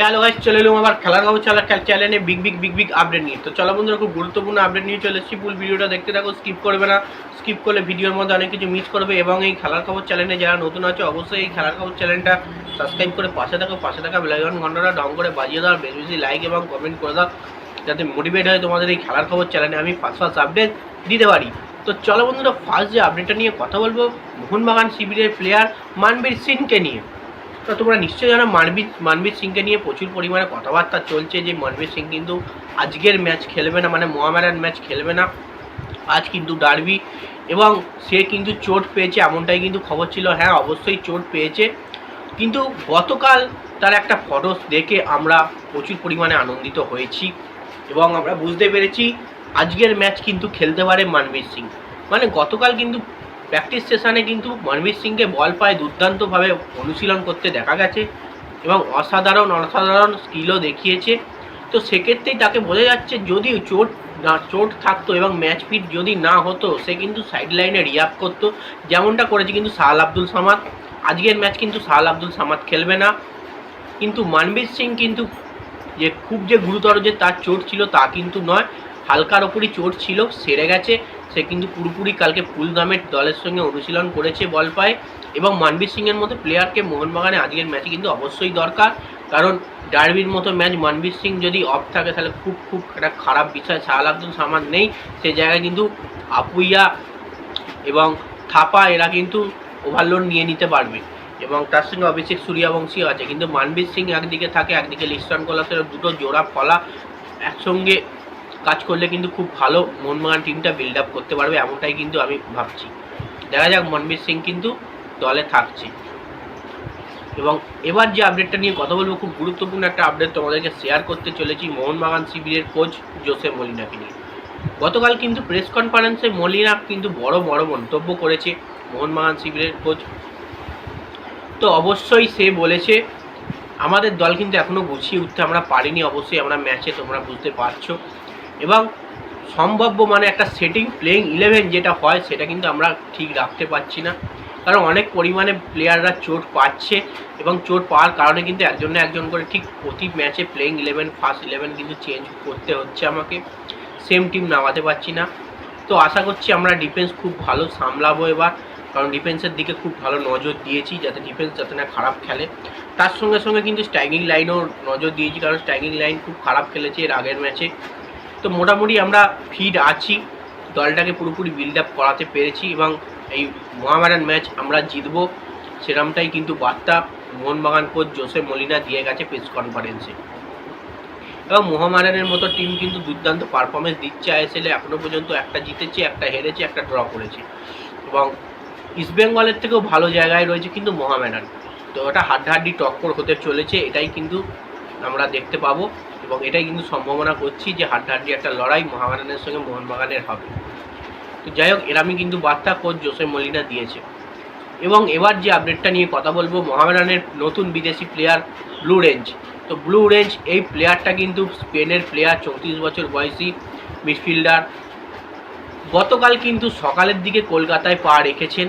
Hello guys চলে এলাম আবার খেলার খবর চালা চ্যানেলে big big big big update নিয়ে। তো চলো বন্ধুরা, খুব গুরুত্বপূর্ণ আপডেট নিয়ে চলে এসেছি। ফুল ভিডিওটা দেখতে থাকো স্কিপ করবে না। স্কিপ করলে ভিডিওর মধ্যে অনেক কিছু মিস করবে এবং এই খেলার খবর চ্যানেলে যারা নতুন আছে, অবশ্যই এই খেলার খবর চ্যানেলটা সাবস্ক্রাইব করে পাশে থাকো, পাশে থাকা বেলাইকন ঘন্টাটা ডং করে বাজিয়ে দাও বেশি বেশি লাইক এবং কমেন্ট করে দাও, যাতে মোটিভেট হয় তোমাদের এই খেলার খবর চ্যানেলে আমি ফার্স্ট ফার্স্ট আপডেট দিতে পারি। তো চলো বন্ধুরা ফার্স্ট যে আপডেটটা নিয়ে কথা বলব, মোহনবাগান শিবিরের প্লেয়ার মানবীর সিংকে নিয়ে। তো তোমরা নিশ্চয়ই জানো মানবীর মানবীর সিংকে নিয়ে প্রচুর পরিমাণে কথাবার্তা চলছে যে মানবীর সিং কিন্তু আজকের ম্যাচ খেলবে না মানে মোহামেডান ম্যাচ খেলবে না। আজ কিন্তু ডার্বি এবং সে কিন্তু চোট পেয়েছে, এমনটাই কিন্তু খবর ছিল। হ্যাঁ অবশ্যই চোট পেয়েছে। কিন্তু গতকাল তার একটা ফটো দেখে আমরা প্রচুর পরিমাণে আনন্দিত হয়েছি এবং আমরা বুঝতে পেরেছি, আজকের ম্যাচ কিন্তু খেলতে পারে মানবীর সিং। মানে গতকাল কিন্তু প্র্যাকটিস সেশনে কিন্তু মনবীর সিংকে বল পায়ে দুর্দান্তভাবে অনুশীলন করতে দেখা গেছে এবং অসাধারণ অসাধারণ স্কিলও দেখিয়েছে। তো সেক্ষেত্রেই তাকে বোঝা যাচ্ছে যদি চোট না, চোট থাকতো এবং ম্যাচ ফিট যদি না হতো, সে কিন্তু সাইড লাইনে রিয়াপ করতো। যেমনটা করেছে কিন্তু সাহাল আব্দুল সামাদ। আজকের ম্যাচ কিন্তু সাহাল আব্দুল সামাদ খেলবে না। কিন্তু মানবীর সিং কিন্তু যে, খুব যে গুরুতর যে তার চোট ছিল তা কিন্তু নয়। হালকার ওপরই চোট ছিল, সেরে গেছে। সে কিন্তু পুরোপুরি কালকে ফুল দামের দলের সঙ্গে অনুশীলন করেছে বল পায়ে। এবং মানবীর সিংয়ের মতো প্লেয়ারকে মোহনবাগানে আজকের ম্যাচে কিন্তু অবশ্যই দরকার। কারণ ডার্বির মতো ম্যাচ মানবীর সিং যদি অফ থাকে, তাহলে খুব খুব একটা খারাপ বিষয়। শাহাল আব্দুল সামাদ নেই, সে জায়গায় কিন্তু আপুইয়া এবং থাপা এরা কিন্তু ওভারলোড নিয়ে নিতে পারবে। এবং তার সঙ্গে অভিষেক সূর্যবংশীও আছে। কিন্তু মানবীর সিং একদিকে থাকে, একদিকে লিস্টন কলাসের দুটো জোড়া ফলা একসঙ্গে কাজ করলে কিন্তু খুব ভালো মোহনবাগান টিমটা বিল্ড আপ করতে পারবে, এমনটাই কিন্তু আমি ভাবছি। দেখা যাক মনবীর সিং কিন্তু দলে থাকছে। এবং এবার যে আপডেটটা নিয়ে কথা বলব, খুব গুরুত্বপূর্ণ একটা আপডেট তোমাদেরকে শেয়ার করতে চলেছি মোহনবাগান শিবিরের কোচ জোসে মলিনাকে নিয়ে। গতকাল কিন্তু প্রেস কনফারেন্সে মলিনা কিন্তু বড় বড় মন্তব্য করেছে মোহনবাগান শিবিরের কোচ তো অবশ্যই সে বলেছে, আমাদের দল কিন্তু এখনও গুছিয়ে উঠতে আমরা পারিনি, অবশ্যই আমরা ম্যাচে তোমরা বুঝতে পারছ। এবং সম্ভাব্য মানে একটা সেটিং প্লেইং ইলেভেন যেটা হয়, সেটা কিন্তু আমরা ঠিক রাখতে পারছি না। কারণ অনেক পরিমাণে প্লেয়াররা চোট পাচ্ছে এবং চোট পাওয়ার কারণে কিন্তু একজন না একজন করে ঠিক প্রতি ম্যাচে প্লেইং ইলেভেন ফার্স্ট ইলেভেন কিন্তু চেঞ্জ করতে হচ্ছে আমাকে। সেম টিম নামাতে পারছি না। তো আশা করছি আমরা ডিফেন্স খুব ভালো সামলাবো এবার। কারণ ডিফেন্সের দিকে খুব ভালো নজর দিয়েছি, যাতে ডিফেন্স যাতে না খারাপ খেলে। তার সঙ্গে সঙ্গে কিন্তু স্ট্রাইকিং লাইনও নজর দিয়েছি, কারণ স্ট্রাইকিং লাইন খুব খারাপ খেলেছে এর আগের ম্যাচে তো মোটামুটি আমরা ফিট আছি। দলটাকে পুরোপুরি বিল্ড আপ করাতে পেরেছি এবং এই মহামেডান ম্যাচ আমরা জিতবো সেরমটাই কিন্তু বার্তা মোহনবাগান কোচ জোসে মলিনা দিয়ে গেছে প্রেস কনফারেন্সে এবং মোহামেডানের মতো টিম কিন্তু দুর্দান্ত পারফরমেন্স দিচ্ছে আইএসএলে এখনও পর্যন্ত একটা জিতেছে, একটা হেরেছে, একটা ড্র করেছে। এবং ইস্টবেঙ্গলের থেকেও ভালো জায়গায় রয়েছে কিন্তু মোহামেডান। তো ওটা হাড্ডাহাড্ডি টক্কর হতে চলেছে, এটাই কিন্তু আমরা দেখতে পাবো এবং এটাই কিন্তু সম্ভাবনা করছি যে হাড্ডাহাড্ডি একটা লড়াই মোহামেডানের সঙ্গে মোহনবাগানের হবে। তো যাই হোক এরামই কিন্তু বার্তা কোচ জোসে মলিনা দিয়েছে। এবং এবার যে আপডেটটা নিয়ে কথা বলব মোহামেডানের নতুন বিদেশি প্লেয়ার ব্লু রেঞ্জ তো ব্লু রেঞ্জ এই প্লেয়ারটা কিন্তু স্পেনের প্লেয়ার চৌত্রিশ বছর বয়সী মিডফিল্ডার গতকাল কিন্তু সকালের দিকে কলকাতায় পা রেখেছেন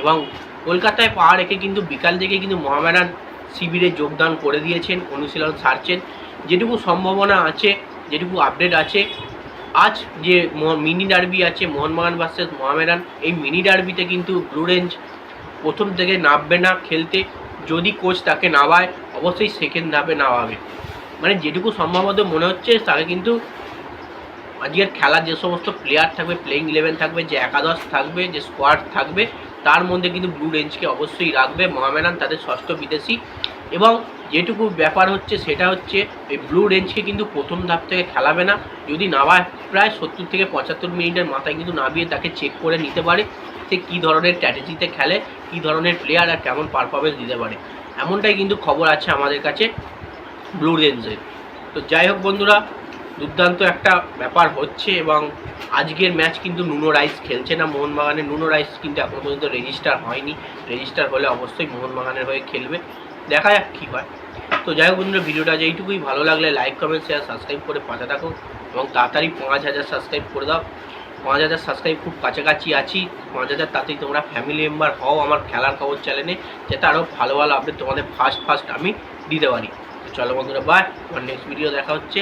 এবং কলকাতায় পা রেখে কিন্তু বিকাল থেকে কিন্তু মোহামেডান শিবিরে যোগদান করে দিয়েছেন, অনুশীলন সারছেন যেটুকু সম্ভাবনা আছে, যেটুকু আপডেট আছে, আজ যে মিনি ডার্বি আছে, মোহনবাগান ভার্সেস মোহামেডান, এই মিনি ডার্বিতে কিন্তু ব্লু রেঞ্জ প্রথম থেকে নামবে না খেলতে। যদি কোচ তাকে নামায়, অবশ্যই সেকেন্ড ধাপে নামাবে। মানে যেটুকু সম্ভবত মনে হচ্ছে, তাকে কিন্তু আজকের খেলার যে সমস্ত প্লেয়ার থাকবে প্লেইং ইলেভেন থাকবে, যে একাদশ থাকবে, যে স্কোয়াড থাকবে তার মধ্যে কিন্তু ব্লু রেঞ্জকে অবশ্যই রাখবে। মহামেনান তাদের ষষ্ঠ বিদেশি। এবং যেটুকু ব্যাপার হচ্ছে, সেটা হচ্ছে এই ব্লু রেঞ্জকে কিন্তু প্রথম ধাপ থেকে খেলাবে না। যদি নামায় প্রায় সত্তর থেকে পঁচাত্তর মিনিটের মাথায় কিন্তু নামিয়ে তাকে চেক করে নিতে পারে সে কী ধরনের স্ট্র্যাটেজিতে খেলে, কী ধরনের প্লেয়ার আর কেমন পারফরমেন্স দিতে পারে। এমনটাই কিন্তু খবর আছে আমাদের কাছে ব্লু রেঞ্জের তো যাই হোক বন্ধুরা দুর্দান্ত একটা ব্যাপার হচ্ছে এবং আজকের ম্যাচ কিন্তু নুনো রাইস খেলছে না। মোহনবাগানের নুনো রাইস কিন্তু এখনও পর্যন্ত রেজিস্টার হয়নি। রেজিস্টার হলে অবশ্যই মোহনবাগানের হয়ে খেলবে। দেখা যাক কী হয়। তো যাই হোক বন্ধুরা, ভিডিওটা যেইটুকুই ভালো লাগলে লাইক কমেন্ট শেয়ার সাবস্ক্রাইব করে পাশে থাকো এবং তাড়াতাড়ি পাঁচ হাজার সাবস্ক্রাইব করে দাও। পাঁচ হাজার সাবস্ক্রাইব খুব কাছাকাছি আছি। পাঁচ হাজার তাতেই তোমরা ফ্যামিলি মেম্বার হও আমার খেলার খবর চ্যানেলে যাতে আরও ভালো ভালো আপডেট তোমাদের ফার্স্ট ফার্স্ট আমি দিতে পারি। চলো বন্ধুরা বাই আমার নেক্সট ভিডিও দেখা হচ্ছে।